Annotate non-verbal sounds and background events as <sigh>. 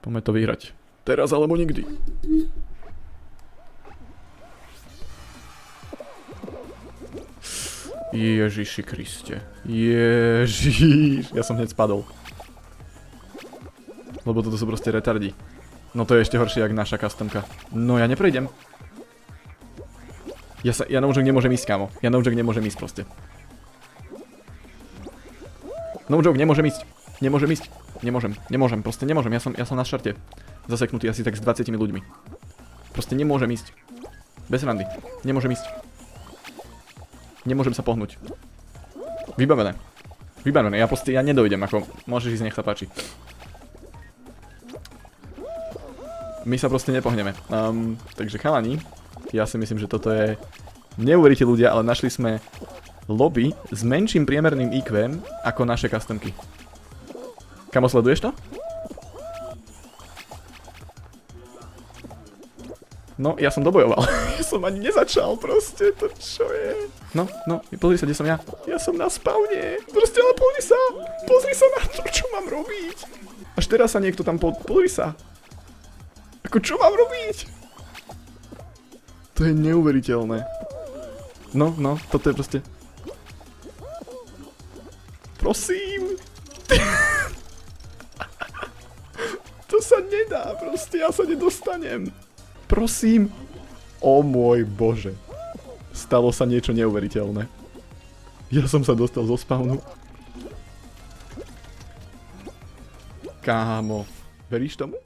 Poďme to vyhrať. Teraz alebo nikdy. Ježiši Kriste. Ježiš. Ja som hneď spadol. Lebo toto sú proste retardi. No to je ešte horšie, jak naša customka. No ja neprejdem. Ja sa, ja nožek nemôžem ísť, kámo. Ja nožek nemôžem ísť proste. Nožok, nemôžem ísť. Nemôžem ísť. Nemôžem, nemôžem, proste nemôžem. Ja som, ja som na šarte. Zaseknutý asi tak s 20 ľuďmi. Proste nemôžem ísť. Bez randy. Nemôžem ísť. Nemôžem sa pohnúť. Vybavené. Vybavené, ja proste, ja nedojdem, ako môžeš ísť, nech sa páči. My sa proste nepohneme. Um, takže chalani, ja si myslím, že toto je... Neuveríte ľudia, ale našli sme lobby s menším priemerným IQ ako naše customky. Kamo, sleduješ to? No, ja som dobojoval. <laughs> ja som ani nezačal proste, to čo je? No, no, pozri sa, kde som ja. Ja som na spawne. Proste, ale pozri sa. Pozri sa na to, čo mám robiť. Až teraz sa niekto tam po... Pozri sa. Ako čo mám robiť? To je neuveriteľné. No, no, toto je proste... Prosím. <laughs> sa nedá, proste, ja sa nedostanem. Prosím. O môj bože. Stalo sa niečo neuveriteľné. Ja som sa dostal zo spawnu. Kámo, veríš tomu?